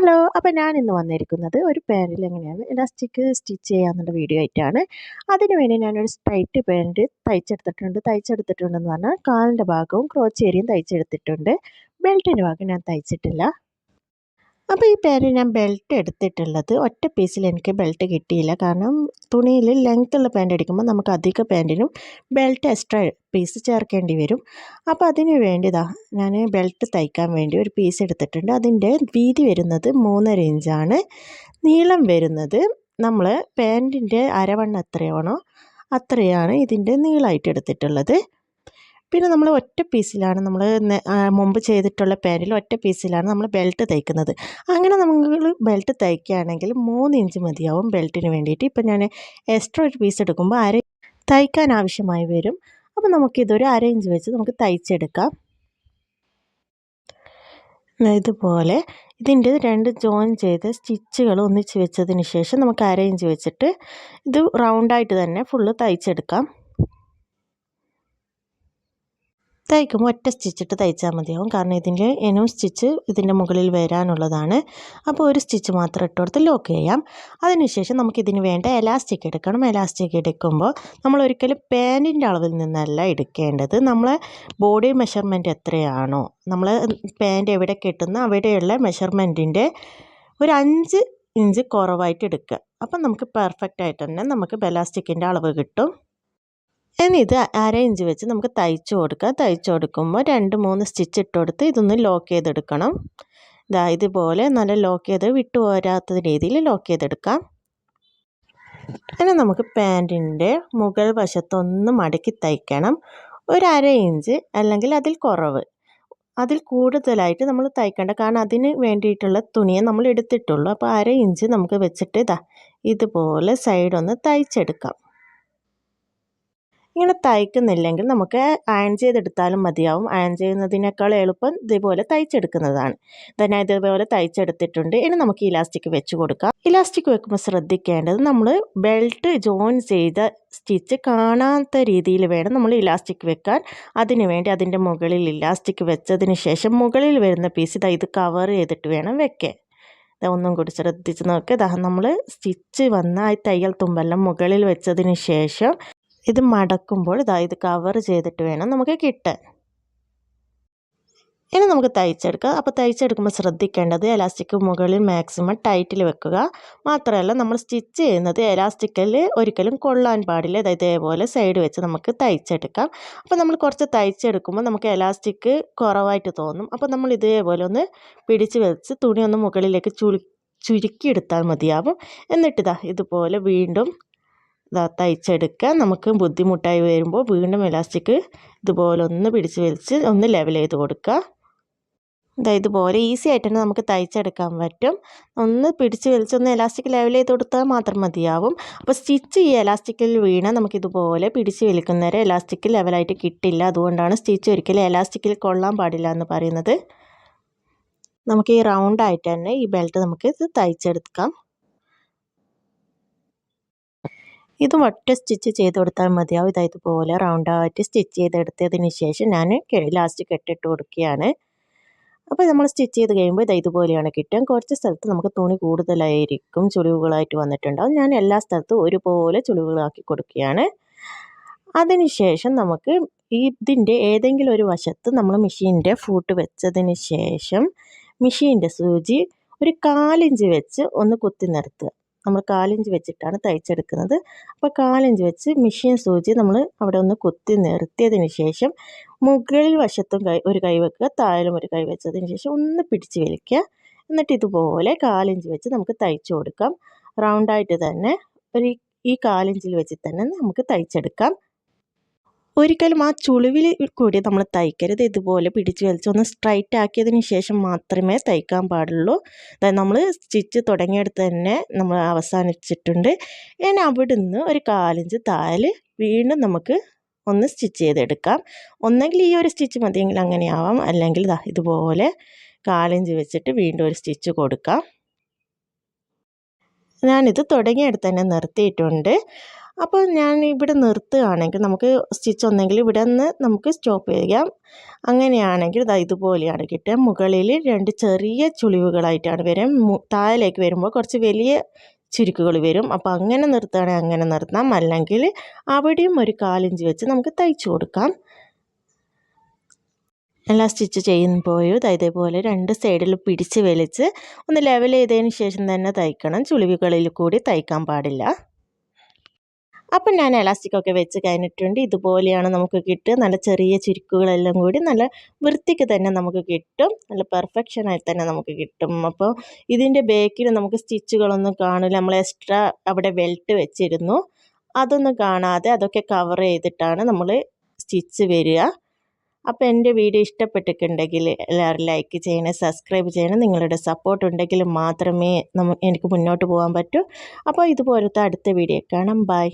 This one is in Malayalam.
ഹലോ അപ്പോൾ ഞാൻ ഇന്ന് വന്നിരിക്കുന്നത് ഒരു പാന്റിൽ എങ്ങനെയാണ്? ഇലാസ്റ്റിക് സ്റ്റിച്ച് ചെയ്യാന്നുള്ള വീഡിയോ ആയിട്ടാണ്. അതിന് വേണ്ടി ഞാനൊരു സ്ട്രൈറ്റ് പാന്റ് തയ്ച്ചെടുത്തിട്ടുണ്ട്. തയ്ച്ചെടുത്തിട്ടുണ്ടെന്ന് പറഞ്ഞാൽ കാലിന്റെ ഭാഗവും ക്രോച്ചേരിയും തയ്ച്ചെടുത്തിട്ടുണ്ട്. ബെൽറ്റിന്റെ ഭാഗം ഞാൻ തയ്ച്ചിട്ടില്ല. അപ്പോൾ ഈ പേര് ഞാൻ ബെൽറ്റ് എടുത്തിട്ടുള്ളത് ഒറ്റ പീസിൽ എനിക്ക് ബെൽറ്റ് കിട്ടിയില്ല. കാരണം തുണിയിൽ ലെങ്ത് ഉള്ള പാന്റ് എടുക്കുമ്പോൾ നമുക്ക് അധിക പാന്റിനും ബെൽറ്റ് എക്സ്ട്രാ പീസ് ചേർക്കേണ്ടി വരും. അപ്പോൾ അതിന് വേണ്ടിതാ ഞാൻ ബെൽറ്റ് തയ്ക്കാൻ വേണ്ടി ഒരു പീസ് എടുത്തിട്ടുണ്ട്. അതിന്റെ വീതി വരുന്നത് മൂന്നര ഇഞ്ചാണ് നീളം വരുന്നത് നമ്മൾ പാന്റിന്റെ അരവണ്ണം എത്രയാണോ അത്രയാണ് ഇതിന്റെ നീളമായിട്ട് എടുത്തിട്ടുള്ളത്. പിന്നെ നമ്മൾ ഒറ്റ പീസിലാണ് നമ്മൾ മുമ്പ് ചെയ്തിട്ടുള്ള പാന്റിൽ ഒറ്റ പീസിലാണ് നമ്മൾ ബെൽറ്റ് തയ്ക്കുന്നത്. അങ്ങനെ നമ്മൾ ബെൽറ്റ് തയ്ക്കുകയാണെങ്കിൽ മൂന്ന് ഇഞ്ച് മതിയാവും ബെൽറ്റിന് വേണ്ടിയിട്ട്. ഇപ്പം ഞാൻ എക്സ്ട്രാ ഒരു പീസ് എടുക്കുമ്പോൾ അര തയ്ക്കാൻ ആവശ്യമായി വരും. അപ്പോൾ നമുക്കിതൊരു അര ഇഞ്ച് വെച്ച് നമുക്ക് തയ്ച്ചെടുക്കാം. ഇതുപോലെ ഇതിന്റെ രണ്ട് ജോയിൻ ചെയ്ത് സ്റ്റിച്ചുകൾ ഒന്നിച്ച് വെച്ചതിന് ശേഷം നമുക്ക് അര ഇഞ്ച് വെച്ചിട്ട് ഇത് റൗണ്ടായിട്ട് തന്നെ ഫുള്ള് തയ്ച്ചെടുക്കാം. തയ്ക്കുമ്പോൾ ഒറ്റ സ്റ്റിച്ചിട്ട് തയ്ച്ചാൽ മതിയാവും. കാരണം ഇതിന്റെ എനും സ്റ്റിച്ച് ഇതിന്റെ മുകളിൽ വരാനുള്ളതാണ്. അപ്പോൾ ഒരു സ്റ്റിച്ച് മാത്രം ഇട്ട് കൊടുത്ത് ലോക്ക് ചെയ്യാം. അതിനുശേഷം നമുക്കിതിന് വേണ്ട എലാസ്റ്റിക് എടുക്കണം. എലാസ്റ്റിക് എടുക്കുമ്പോൾ നമ്മൾ ഒരിക്കലും പാന്റിന്റെ അളവിൽ നിന്നല്ല എടുക്കേണ്ടത്. നമ്മളെ ബോഡി മെഷർമെന്റ് എത്രയാണോ നമ്മൾ പാന്റ് എവിടെ കെട്ടുന്ന അവിടെയുള്ള മെഷർമെന്റിന്റെ ഒരു അഞ്ച് ഇഞ്ച് കുറവായിട്ട് എടുക്കുക. അപ്പം നമുക്ക് പെർഫെക്റ്റ് ആയിട്ട് തന്നെ നമുക്ക് ബെലാസ്റ്റിക്കിന്റെ അളവ് കിട്ടും. ഇനി ഇത് അര ഇഞ്ച് വെച്ച് നമുക്ക് തയ്ച്ചു കൊടുക്കാം തയ്ച്ചു കൊടുക്കുമ്പോൾ രണ്ട് മൂന്ന് സ്റ്റിച്ച് ഇട്ട് കൊടുത്ത് ഇതൊന്ന് ലോക്ക് ചെയ്തെടുക്കണം. ഇതാ ഇതുപോലെ നല്ല ലോക്ക് ചെയ്ത് വിട്ടു പോരാത്ത രീതിയിൽ ലോക്ക് ചെയ്തെടുക്കാം. ഇനി നമുക്ക് പാന്റിന്റെ മുകൾ വശത്തൊന്ന് മടക്കി തയ്ക്കണം. ഒരു അര ഇഞ്ച് അല്ലെങ്കിൽ അതിൽ കുറവ്. അതിൽ കൂടുതലായിട്ട് നമ്മൾ തയ്ക്കേണ്ട. കാരണം അതിന് വേണ്ടിയിട്ടുള്ള തുണിയെ നമ്മൾ എടുത്തിട്ടുള്ളൂ. അപ്പോൾ അര ഇഞ്ച് നമുക്ക് വെച്ചിട്ട് ഇതാ ഇതുപോലെ സൈഡൊന്ന് തയ്ച്ചെടുക്കാം. ഇങ്ങനെ തയ്ക്കുന്നില്ലെങ്കിൽ നമുക്ക് അയൺ ചെയ്തെടുത്താലും മതിയാവും. അയൺ ചെയ്യുന്നതിനേക്കാൾ എളുപ്പം ഇതേപോലെ തയ്ച്ചെടുക്കുന്നതാണ്. തന്നെ ഇതേപോലെ തയ്ച്ചെടുത്തിട്ടുണ്ട്. ഇനി നമുക്ക് ഇലാസ്റ്റിക് വെച്ച് കൊടുക്കാം. ഇലാസ്റ്റിക് വെക്കുമ്പോൾ ശ്രദ്ധിക്കേണ്ടത് നമ്മൾ ബെൽറ്റ് ജോയിൻ ചെയ്ത സ്റ്റിച്ച് കാണാത്ത രീതിയിൽ വേണം നമ്മൾ ഇലാസ്റ്റിക് വെക്കാൻ. അതിനുവേണ്ടി അതിന്റെ മുകളിൽ ഇലാസ്റ്റിക് വെച്ചതിന് ശേഷം മുകളിൽ വരുന്ന പീസ് ഇതാ ഇത് കവർ ചെയ്തിട്ട് വേണം വെക്കാൻ. ഒന്നും കൂടി ശ്രദ്ധിച്ച് നോക്കുക ഇതാ നമ്മൾ സ്റ്റിച്ച് വന്ന ആ തയ്യൽ തുമ്പെല്ലാം മുകളിൽ വെച്ചതിന് ശേഷം ഇത് മടക്കുമ്പോൾ ഇതാ ഇത് കവർ ചെയ്തിട്ട് വേണം നമുക്ക് കിട്ടാൻ. ഇനി നമുക്ക് തയ്ച്ചെടുക്കാം. അപ്പോൾ തയ്ച്ചെടുക്കുമ്പോൾ ശ്രദ്ധിക്കേണ്ടത് എലാസ്റ്റിക് മുകളിൽ മാക്സിമം ടൈറ്റിൽ വെക്കുക. മാത്രമല്ല നമ്മൾ സ്റ്റിച്ച് ചെയ്യുന്നത് എലാസ്റ്റിക്കിൽ ഒരിക്കലും കൊള്ളാൻ പാടില്ല. അതായത് ഇതേപോലെ സൈഡ് വെച്ച് നമുക്ക് തയ്ച്ചെടുക്കാം. അപ്പോൾ നമ്മൾ കുറച്ച് തയ്ച്ചെടുക്കുമ്പോൾ നമുക്ക് എലാസ്റ്റിക് കുറവായിട്ട് തോന്നും. അപ്പോൾ നമ്മൾ ഇതേപോലെ ഒന്ന് പിടിച്ച് വെച്ച് തുണി ഒന്ന് മുകളിലേക്ക് ചുളി ചുരുക്കിയെടുത്താൽ മതിയാവും. എന്നിട്ടിതാ ഇതുപോലെ വീണ്ടും തയ്ച്ചെടുക്കുക നമുക്ക് ബുദ്ധിമുട്ടായി വരുമ്പോൾ വീണ്ടും ഇലാസ്റ്റിക് ഇതുപോലെ ഒന്ന് പിടിച്ച് വലിച്ച് ഒന്ന് ലെവൽ ചെയ്ത് കൊടുക്കുക ഇതാ ഇതുപോലെ ഈസി ആയിട്ട് തന്നെ നമുക്ക് തയ്ച്ചെടുക്കാൻ പറ്റും. ഒന്ന് പിടിച്ച് വലിച്ച് ഒന്ന് എലാസ്റ്റിക് ലെവൽ ചെയ്ത് കൊടുത്താൽ മാത്രം മതിയാവും. അപ്പോൾ സ്റ്റിച്ച് ഈ എലാസ്റ്റിക്കിൽ വീണാൽ നമുക്കിതുപോലെ പിടിച്ച് വലിക്കുന്നവരെ എലാസ്റ്റിക് ലെവലായിട്ട് കിട്ടില്ല. അതുകൊണ്ടാണ് സ്റ്റിച്ച് ഒരിക്കലും എലാസ്റ്റിക്കിൽ കൊള്ളാൻ പാടില്ല എന്ന് പറയുന്നത്. നമുക്ക് ഈ റൗണ്ടായിട്ട് തന്നെ ഈ ബെൽറ്റ് നമുക്ക് ഇത് തയ്ച്ചെടുക്കാം. ഇതും ഒറ്റ സ്റ്റിച്ച് ചെയ്ത് കൊടുത്താൽ മതിയാവും ഇതാ ഇതുപോലെ റൗണ്ടായിട്ട് സ്റ്റിച്ച് ചെയ്തെടുത്തതിന് ശേഷം ഞാൻ ലാസ്റ്റ് കെട്ടിട്ട് കൊടുക്കുകയാണ്. അപ്പോൾ നമ്മൾ സ്റ്റിച്ച് ചെയ്ത് കഴിയുമ്പോൾ ഇത് ഇതുപോലെയാണ് കിട്ടുക. കുറച്ച് സ്ഥലത്ത് നമുക്ക് തുണി കൂടുതലായിരിക്കും ചുളിവുകളായിട്ട് വന്നിട്ടുണ്ടാവും. ഞാൻ എല്ലാ സ്ഥലത്തും ഒരുപോലെ ചുളിവുകളാക്കി കൊടുക്കുകയാണ്. അതിനുശേഷം നമുക്ക് ഇതിന്റെ ഏതെങ്കിലും ഒരു വശത്ത് നമ്മൾ മെഷീന്റെ ഫൂട്ട് വെച്ചതിന് ശേഷം മെഷീന്റെ സൂചി ഒരു കാലിഞ്ച് വെച്ച് ഒന്ന് കുത്തി നിർത്തുക. നമ്മൾ കാലിഞ്ച് വെച്ചിട്ടാണ് തയ്ച്ചെടുക്കുന്നത്. അപ്പോൾ കാലിഞ്ച് വെച്ച് മെഷീൻ സൂചി നമ്മൾ അവിടെ ഒന്ന് കുത്തി നിർത്തിയതിന് ശേഷം മുകളിൽ വശത്തും കൈ ഒരു കൈ വെക്കുക താഴെയും ഒരു കൈ വെച്ചതിന് ശേഷം ഒന്ന് പിടിച്ച് വലിക്കുക. എന്നിട്ട് ഇതുപോലെ കാലിഞ്ച് വെച്ച് നമുക്ക് തയ്ച്ചു കൊടുക്കാം. റൗണ്ടായിട്ട് തന്നെ ഒരു ഈ കാലിഞ്ചിൽ വെച്ച് തന്നെ നമുക്ക് തയ്ച്ചെടുക്കാം. ഒരിക്കലും ആ ചുളിവിൽ കൂടി നമ്മൾ തയ്ക്കരുത്. ഇതുപോലെ പിടിച്ച് വലിച്ചൊന്ന് സ്ട്രൈറ്റ് ആക്കിയതിന് ശേഷം മാത്രമേ തയ്ക്കാൻ പാടുള്ളൂ. നമ്മൾ സ്റ്റിച്ച് തുടങ്ങിയെടുത്ത് തന്നെ നമ്മൾ അവസാനിച്ചിട്ടുണ്ട്. ഇനി അവിടുന്ന് ഒരു കാലിഞ്ച് താൽ വീണ്ടും നമുക്ക് ഒന്ന് സ്റ്റിച്ച് ചെയ്തെടുക്കാം. ഒന്നെങ്കിൽ ഈ ഒരു സ്റ്റിച്ച് മതിയെങ്കിൽ അങ്ങനെയാവാം. അല്ലെങ്കിൽ ഇതുപോലെ കാലിഞ്ച് വെച്ചിട്ട് വീണ്ടും ഒരു സ്റ്റിച്ച് കൊടുക്കാം. ഞാനിത് തുടങ്ങിയെടുത്ത് തന്നെ നിർത്തിയിട്ടുണ്ട്. അപ്പോൾ ഞാൻ ഇവിടെ നിർത്തുകയാണെങ്കിൽ നമുക്ക് സ്റ്റിച്ച് ഒന്നെങ്കിൽ ഇവിടെ നിന്ന് നമുക്ക് സ്റ്റോപ്പ് ചെയ്യാം. അങ്ങനെയാണെങ്കിൽ ഇതാ ഇതുപോലെയാണ് കിട്ടുക. മുകളിൽ രണ്ട് ചെറിയ ചുളിവുകളായിട്ടാണ് വരും താഴേക്ക് വരുമ്പോൾ കുറച്ച് വലിയ ചുരുക്കുകൾ വരും. അപ്പോൾ അങ്ങനെ നിർത്തുകയാണെങ്കിൽ അങ്ങനെ നിർത്താം. അല്ലെങ്കിൽ അവിടെയും ഒരു കാലിഞ്ച് വെച്ച് നമുക്ക് തയ്ച്ചു കൊടുക്കാം. എല്ലാ സ്റ്റിച്ച് ചെയ്യുമ്പോഴും ഇതേപോലെ രണ്ട് സൈഡിൽ പിടിച്ച് വലിച്ച് ഒന്ന് ലെവൽ ചെയ്തതിന് ശേഷം തന്നെ തയ്ക്കണം. ചുളിവുകളിൽ കൂടി തയ്ക്കാൻ പാടില്ല. അപ്പം ഞാൻ എലാസ്റ്റിക്കൊക്കെ വെച്ച് കഴിഞ്ഞിട്ടുണ്ട്. ഇതുപോലെയാണ് നമുക്ക് കിട്ടുക. നല്ല ചെറിയ ചുരുക്കുകളെല്ലാം കൂടി നല്ല വൃത്തിക്ക് തന്നെ നമുക്ക് കിട്ടും. നല്ല പെർഫെക്ഷനായി തന്നെ നമുക്ക് കിട്ടും. അപ്പോൾ ഇതിന്റെ ബേക്കിൽ നമുക്ക് സ്റ്റിച്ചുകളൊന്നും കാണില്ല. നമ്മൾ എക്സ്ട്രാ അവിടെ ബെൽറ്റ് വെച്ചിരുന്നു. അതൊന്നും കാണാതെ അതൊക്കെ കവർ ചെയ്തിട്ടാണ് നമ്മൾ സ്റ്റിച്ച് വരിക. അപ്പോൾ എന്റെ വീഡിയോ ഇഷ്ടപ്പെട്ടിട്ടുണ്ടെങ്കിൽ എല്ലാവരും ലൈക്ക് ചെയ്യണേ സബ്സ്ക്രൈബ് ചെയ്യണം. നിങ്ങളുടെ സപ്പോർട്ട് ഉണ്ടെങ്കിൽ മാത്രമേ നമുക്ക് എനിക്ക് മുന്നോട്ട് പോകാൻ പറ്റൂ. അപ്പോൾ ഇതുപോലത്തെ അടുത്ത വീഡിയോ കാണാം. ബൈ